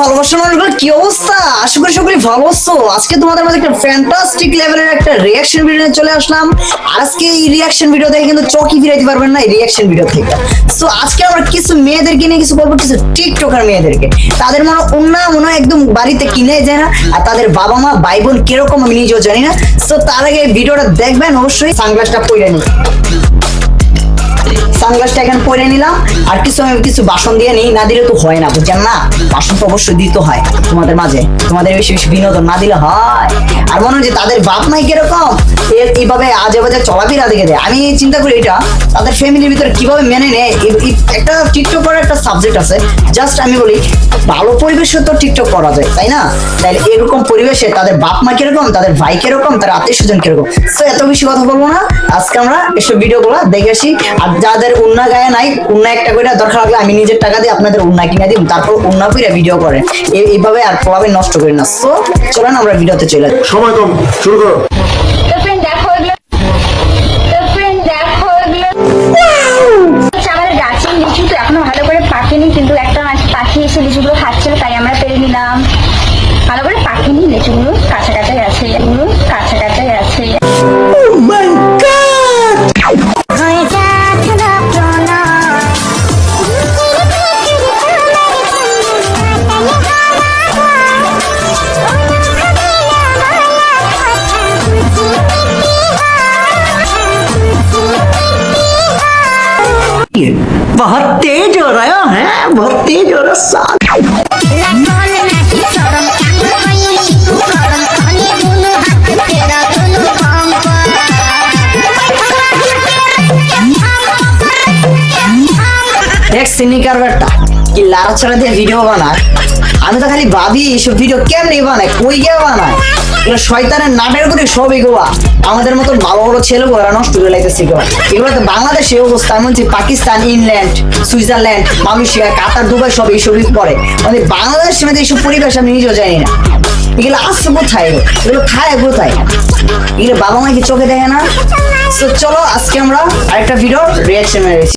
ভালোবাসার মানুষগুলো কি অবস্থা? আশা করি সকলে ভালো আছো। আজকে তোমাদের মাঝে একটা ফ্যান্টাস্টিক লেভেলের একটা রিয়াকশন ভিডিও নিয়ে চলে আসলাম। আজকে এই রিয়াকশন ভিডিও দেখে কিন্তু চকি ফিরাইতে পারবেন না এই রিয়াকশন ভিডিও থেকে। সো আজকে আমরা কিছু মেয়েদেরকে নিয়ে কিছু বলব, কিছু টিকটকার মেয়েদেরকে। তাদের মনে অন্য মনে একদম বাড়িতে কিনে যায় না। আর তাদের বাবা মা ভাই বোন কীরকম আমি নিজেও জানি না। সো তার আগে ভিডিওটা দেখবেন, অবশ্যই সানগ্লাসটা পরে নিই সানগ্লাসটা এখানে পরে নিলাম। আর কিছু আমি কিছু বাসন দিয়ে নিই, না দিলে তো হয় না, বুঝছেন না? বাসন তো অবশ্যই দিতে হয় তোমাদের মাঝে। তোমাদের বেশি বেশি বিনোদন না দিলে হয়। আর মনে হয় যে তাদের বাপ মাই কীরকম? এইভাবে আজে বাজে চলাফেরা দেখে দেয়। আমি চিন্তা করি এটা, তাদের ফ্যামিলির ভিতরে কীভাবে মেনে নেয়? একটা টিকটক করার একটা সাবজেক্ট আছে। জাস্ট আমি বলি, ভালো পরিবেশে তো টিকটক করা যায়, তাই না? তাই এরকম পরিবেশে তাদের বাপ মা কীরকম, তাদের ভাই কীরকম তার আত্মীয় স্বজন কীরকম? তো এত বেশি কথা বলব না। আজকে আমরা এসব ভিডিওগুলো দেখে আসি। আর যাদের উন্না গায়ে নাই উন্না একটা করে দরকার লাগলে আমি নিজের টাকা দিয়ে আপনাদের উন্না কিনে দিই তারপর উন্না করে ভিডিও এই- এইভাবে আর প্রভাবে নষ্ট করি না। সো চলেন আমরা ভিডিওতে চলে যাই। সময় কম শুরু করো। করে পাকেনি কিন্তু একটা পাখি এসে লিচুগুলো খাচ্ছিল তাই আমরা পেরে নিলাম। ভালো করে পাকেনি লিচুগুলো কাঁচা আছে এগুলো কাঁচা बहुत तेज हो रहा है बहुत तेज हो रहा देख सिनी बेटा, कि लारा छोड़ दे वीडियो बना আমি তো খালি ভাবি এইসব ভিডিও কেমনি বানায় কই গিয়ে বানায়? এগুলো শয়তানের নাটের করে সব এগুলা আমাদের মতো ভালো ভালো ছেলেগুলো এরা নষ্ট করে লাইতেছে এগুলো এগুলো তো বাংলাদেশে অবস্থা এমন যে Pakistan England Switzerland Malaysia Qatar Dubai সব এইসবই পড়ে। মানে বাংলাদেশের মধ্যে এইসব পরিবেশ আমি নিজেও জানি না। এগুলো আসছে কোথায় এগুলো? এগুলো খায় কোথায়? এগুলো বাবা মা কি চোখে দেখে না? তো চলো আজকে আমরা আরেকটা ভিডিও রিয়াকশন মেরেছি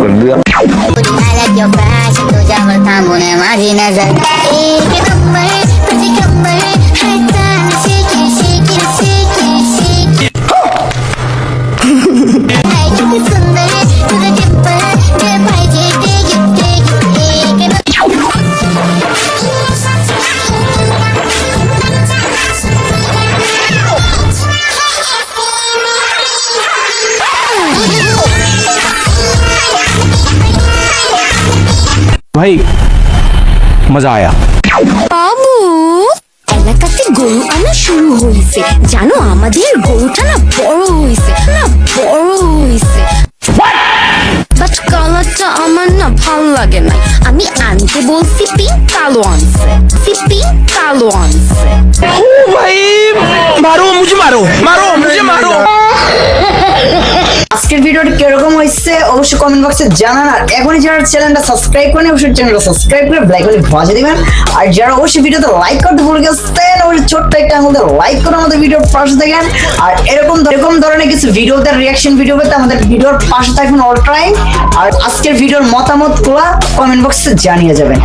คนเลือกไปแล้วเดี๋ยวไปฉันดูจะมาทำบุญในมาที่นั่นสิ ভাই মজা আয়া বাবু এলাকাতে গরু আনা শুরু হয়েছে। জানো আমাদের গরুটা না বড় হয়েছে না বড় হয়েছে। বাট কালারটা আমার না ভালো লাগে না। আমি আনতে বলছি পিঙ্ক কালো আনছে। পিঙ্ক কালো আনছে। ও ভাই মারো মারো মারো। আজকের ভিডিওটা কীরকম হয়েছে, অবশ্যই কমেন্ট বক্সে জানান। আর এখনই যারা চ্যানেলটা সাবস্ক্রাইব করেন, অবশ্যই চ্যানেলটা সাবস্ক্রাইব করে ব্লাইক করে বাজে দিবেন। আর যারা অবশ্যই ভিডিওতে লাইক করতে ভুলে গেছেন, অবশ্যই ছোট্ট একটা আমাদের লাইক করে আমাদের ভিডিওর পাশে থাকেন। আর এরকম এরকম ধরনের কিছু ভিডিওতে রিয়াকশন ভিডিও পেতে আমাদের ভিডিওর পাশে থাকবেন অল টাইম আর আজকের ভিডিওর মতামতগুলা কমেন্ট বক্সে জানিয়ে যাবেন।